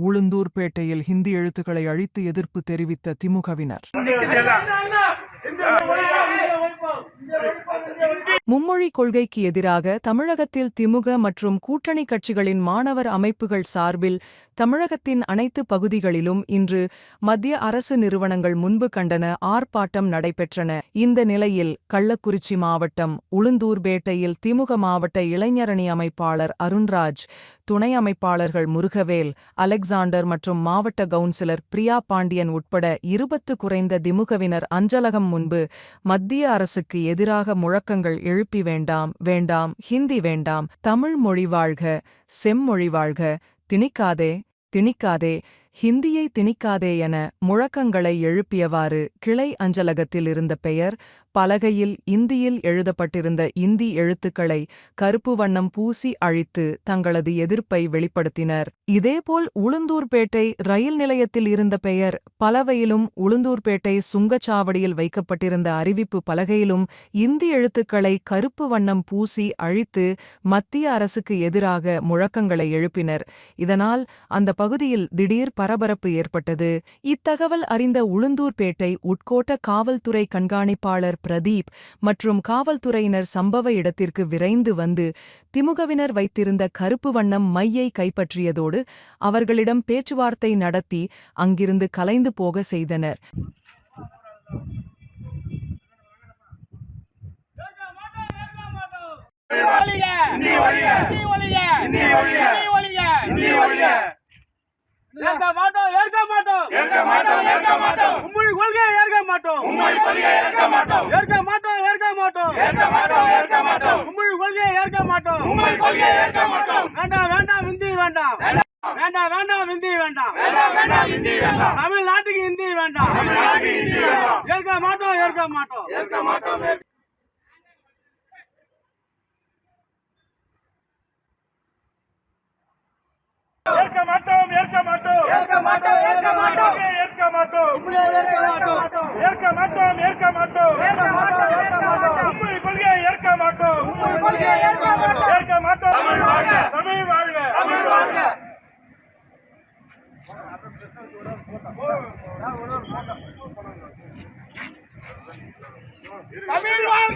உளுந்தூர்பேட்டையில் ஹிந்தி எழுத்துக்களை அழித்து எதிர்ப்பு தெரிவித்த திமுகவினர். மும்மொழி கொள்கைக்கு எதிராக தமிழகத்தில் திமுக மற்றும் கூட்டணி கட்சிகளின் மாணவர் அமைப்புகள் சார்பில் தமிழகத்தின் அனைத்து பகுதிகளிலும் இன்று மத்திய அரசு நிறுவனங்கள் முன்பு கண்டன ஆர்ப்பாட்டம் நடைபெற்றன. இந்த நிலையில் கள்ளக்குறிச்சி மாவட்டம் உளுந்தூர்பேட்டையில் திமுக மாவட்ட இளைஞரணி அமைப்பாளர் அருண்ராஜ் துணை அமைப்பாளர்கள் முருகவேல் அலெக்சாண்டர் மற்றும் மாவட்ட கவுன்சிலர் பிரியா பாண்டியன் உட்பட இருபத்து குறைந்த திமுகவினர் அஞ்சலகம் முன்பு மத்திய அரசுக்கு எதிராக முழக்கங்கள் எழுப்பி வேண்டாம் வேண்டாம் ஹிந்தி வேண்டாம் தமிழ் மொழி வாழ்க செம்மொழி வாழ்க திணிக்காதே திணிக்காதே ஹிந்தியை திணிக்காதே என முழக்கங்களை எழுப்பியவாறு கிளை அஞ்சலகத்தில் இருந்த பெயர் பலகையில் இந்தியில் எழுதப்பட்டிருந்த இந்தி எழுத்துக்களை கருப்பு வண்ணம் பூசி அழித்து தங்களது எதிர்ப்பை வெளிப்படுத்தினர். இதேபோல் உளுந்தூர்பேட்டை ரயில் நிலையத்தில் இருந்த பெயர் பலவையிலும் உளுந்தூர்பேட்டை சுங்கச்சாவடியில் வைக்கப்பட்டிருந்த அறிவிப்பு பலகையிலும் இந்தி எழுத்துக்களை கருப்பு வண்ணம் பூசி அழித்து மத்திய அரசுக்கு எதிராக முழக்கங்களை எழுப்பினர். இதனால் அந்த பகுதியில் திடீர் பரபரப்பு ஏற்பட்டது. இத்தகவல் அறிந்த உளுந்தூர்பேட்டை உட்கோட்ட காவல்துறை கண்காணிப்பாளர் பிரதீப் மற்றும் காவல்துறையினர் சம்பவ இடத்திற்கு விரைந்து வந்து திமுகவினர் வைத்திருந்த கருப்பு வண்ணம் மையை கைப்பற்றியதோடு அவர்களிடம் பேச்சுவார்த்தை நடத்தி அங்கிருந்து கலைந்து போக செய்தனர். ஒழிக! இந்தி ஒழிக! இந்தி ஒழிக! ஏற்க மாட்டோம் ஏற்க மாட்டோம் ஏற்க மாட்டோம், ஏற்க மாட்டோம். உம்முடைய கொள்கையை ஏற்க மாட்டோம் உம்முடைய கொள்கையை ஏற்க மாட்டோம். ஏற்க மாட்டோம் ஏற்க மாட்டோம் ஏற்க மாட்டோம், ஏற்க மாட்டோம். உம்முடைய கொள்கையை ஏற்க மாட்டோம் உம்முடைய கொள்கையை ஏற்க மாட்டோம். வேண்டாம் வேண்டாம் இந்தி வேண்டாம் வேண்டாம் வேண்டாம் இந்தி வேண்டாம் வேண்டாம், வேண்டாம், இந்தி வேண்டாம். தமிழ்நாட்டுக்கு இந்தி வேண்டாம் தமிழ்நாட்டுக்கு இந்தி வேண்டாம். ஏற்க மாட்டோம் ஏற்க மாட்டோம் ஏற்க மாட்டோம், ஏற்க ஏற்க மாட்டோம் ஏற்க மாட்டோம் ஏற்க மாட்டோம், ஏற்க மாட்டோம். ஏற்க மாட்டோம் ஏற்க மாட்டோம். ஏற்க மாட்டோம் ஏற்க மாட்டோம் ஏற்க மாட்டோம், ஏற்க மாட்டோம். உம்முடைய கொள்கையை ஏற்க மாட்டோம் உம்முடைய கொள்கையை ஏற்க மாட்டோம். ஏற்க மாட்டோம் தமிழ் வாழ்க. தமிழ் வாழ்க தமிழ் வாழ்க. தமிழ் வாழ்க